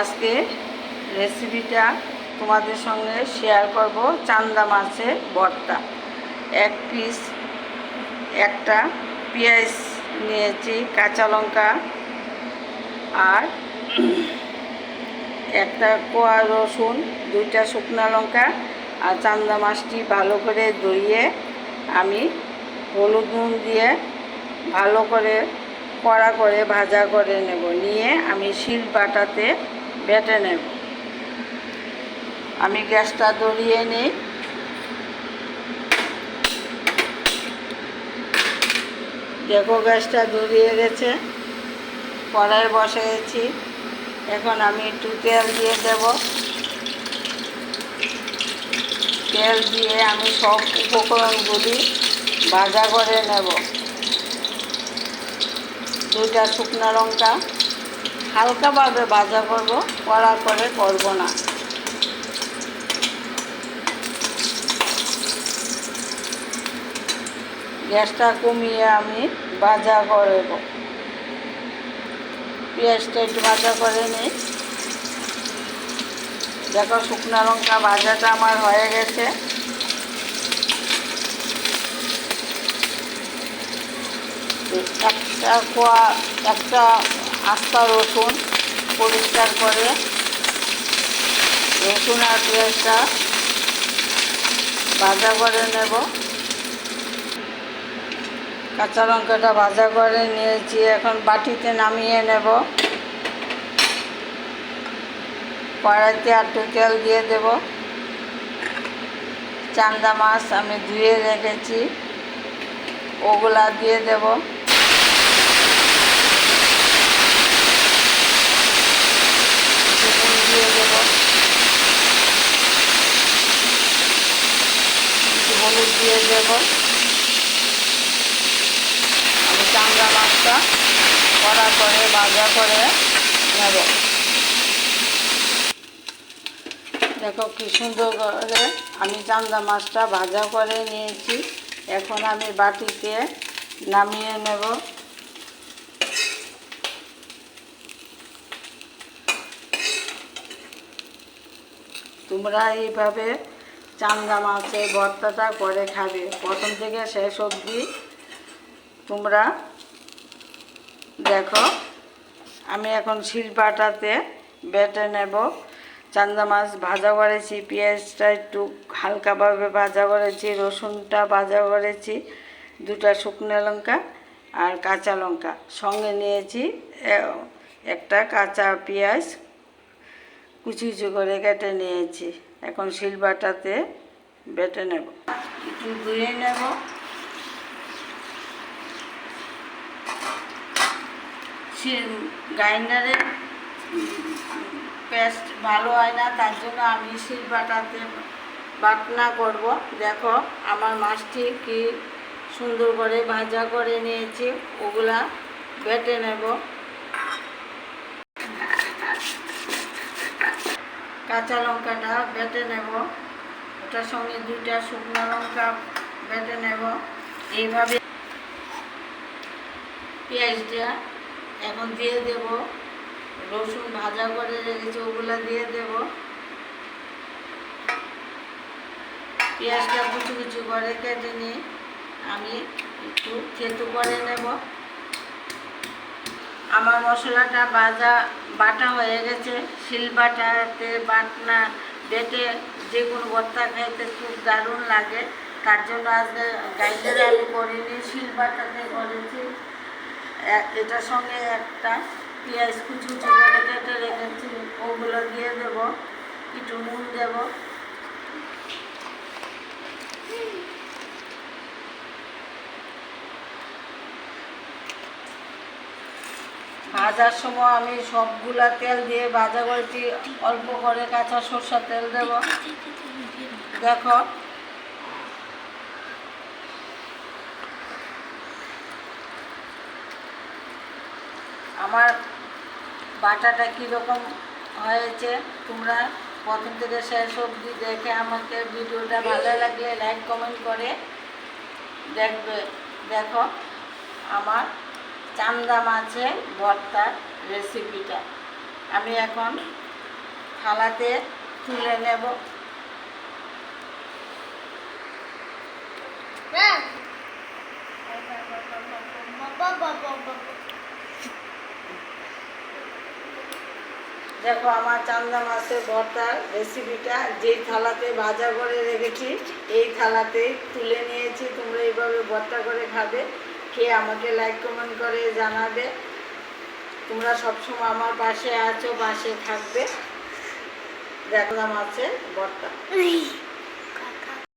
আজকে রেসিপিটা তোমাদের সঙ্গে শেয়ার করব। চান্দা মাছের ভর্তা এক পিস একটা পেঁয়াজ নিয়েছি, কাঁচা লঙ্কা আর একটা কোয়া রসুন, দুইটা শুকনো লঙ্কা আর চান্দা মাছটি ভালো করে ধুইয়ে আমি হলুদ নুন দিয়ে ভালো করে কড়া করে ভাজা করে নেব। নিয়ে আমি শিল বাটাতে বেটে নেব। আমি গ্যাসটা ধরিয়ে নিই। দেখো গ্যাসটা ধরিয়ে গেছে। কড়াই বসিয়েছি। এখন আমি একটু তেল দিয়ে দেব। তেল দিয়ে আমি সব উপকরণগুলি ভাজা করে নেব। দুইটা শুকনো লঙ্কা। হালকাভাবে ভাজা করব কড়া করে করব না। গ্যাসটা কমিয়ে আমি ভাজা করব পেঁয়াজটা একটু ভাজা করে নিই। দেখো শুকনো লঙ্কা ভাজাটা আমার হয়ে গেছে। একটা কোয়া একটা আস্তা রসুন পরিষ্কার করে। রসুন আর পেঁয়াজটা ভাজা করে নেব। কাঁচা লঙ্কাটা ভাজা করে নিয়েছি, এখন বাটিতে নামিয়ে নেব। কড়াইতে একটু তেল দিয়ে দেব। চান্দা মাছ আমি ধুয়ে রেখেছি, ওগুলা দিয়ে দেব। দিয়ে দেব। একটু হলুদ দিয়ে দেব। আমি চান্দা মাছটা কড়া করে, ভাজা করে নেব। দেখো কি সুন্দর করে আমি চান্দা মাছটা ভাজা করে নিয়েছি। এখন আমি বাটিতে নামিয়ে নেব। তোমরা এইভাবে চান্দা মাছের ভর্তাটা করে খাবে। প্রথম থেকে শেষ অবধি তোমরা দেখো, আমি এখন শিলপাটাতে বেটে নেব। চান্দা মাছ ভাজা করেছি, পেঁয়াজটা একটু হালকাভাবে ভাজা করেছি, রসুনটা ভাজা করেছি, দুটা শুকনো লঙ্কা আর কাঁচা লঙ্কা। সঙ্গে নিয়েছি একটা কাঁচা পেঁয়াজ কুচি কুচি করে কেটে নিয়েছি। এখন শিলবাটাতে বেটে নেব। একটু ধুয়ে নেব। গ্রাইন্ডারে পেস্ট ভালো হয় না, তার জন্য আমি শিলবাটাতে বাটনা করব। দেখো, আমার মাছটি কি সুন্দর করে ভাজা করে নিয়েছি, ওগুলা বেটে নেব। কাঁচা লঙ্কাটা বেটে নেব। ওটার সঙ্গে দুইটা শুকনো লঙ্কা বেটে নেব। এইভাবে পেঁয়াজটা এখন দিয়ে দেব। রসুন ভাজা করে রেখেছি, ওগুলো দিয়ে দেব। পেঁয়াজটা কুচু কুচু করে কেটে নিয়ে আমি একটু থেতু করে নেব। আমার মশলাটা বাজা বাটা হয়ে গেছে। শিল বাটাতে বাটনা, বেটে যে কোনো ভর্তা খাইতে খুব দারুণ লাগে। তার জন্য আজকে গ্রাইন্ডারে আমি করিনি, শিল বাটাতে করেছি। এটার সঙ্গে একটা পেঁয়াজ কুচি কেটে রেখেছি। ওগুলো দিয়ে দেব, একটু নুন দেব। ভাজার সময় আমি সবগুলা তেল দিয়ে ভাজা করেছি। অল্প করে কাঁচা সরষার তেল দেব। দেখো। আমার বাটাটা কীরকম হয়েছে তোমরা প্রথম থেকে শেষ অবধি দেখে আমাকে ভিডিওটা ভালো লাগলে লাইক কমেন্ট করে দেখবে। দেখো, আমার চান্দা মাছের ভর্তার রেসিপিটা আমি এখন থালাতে তুলে নেব। দেখো আমার চান্দা মাছের ভর্তার রেসিপিটা যেই থালাতে ভাজা করে রেখেছি, এই থালাতে তুলে নিয়েছি, তোমরা এইভাবে ভর্তা করে খাবে। খেয়ে আমাকে লাইক কমেন্ট করে জানাবে। তোমরা সবসময় আমার পাশে আছো, পাশে থাকবে। দেখলাম আছে ভর্তা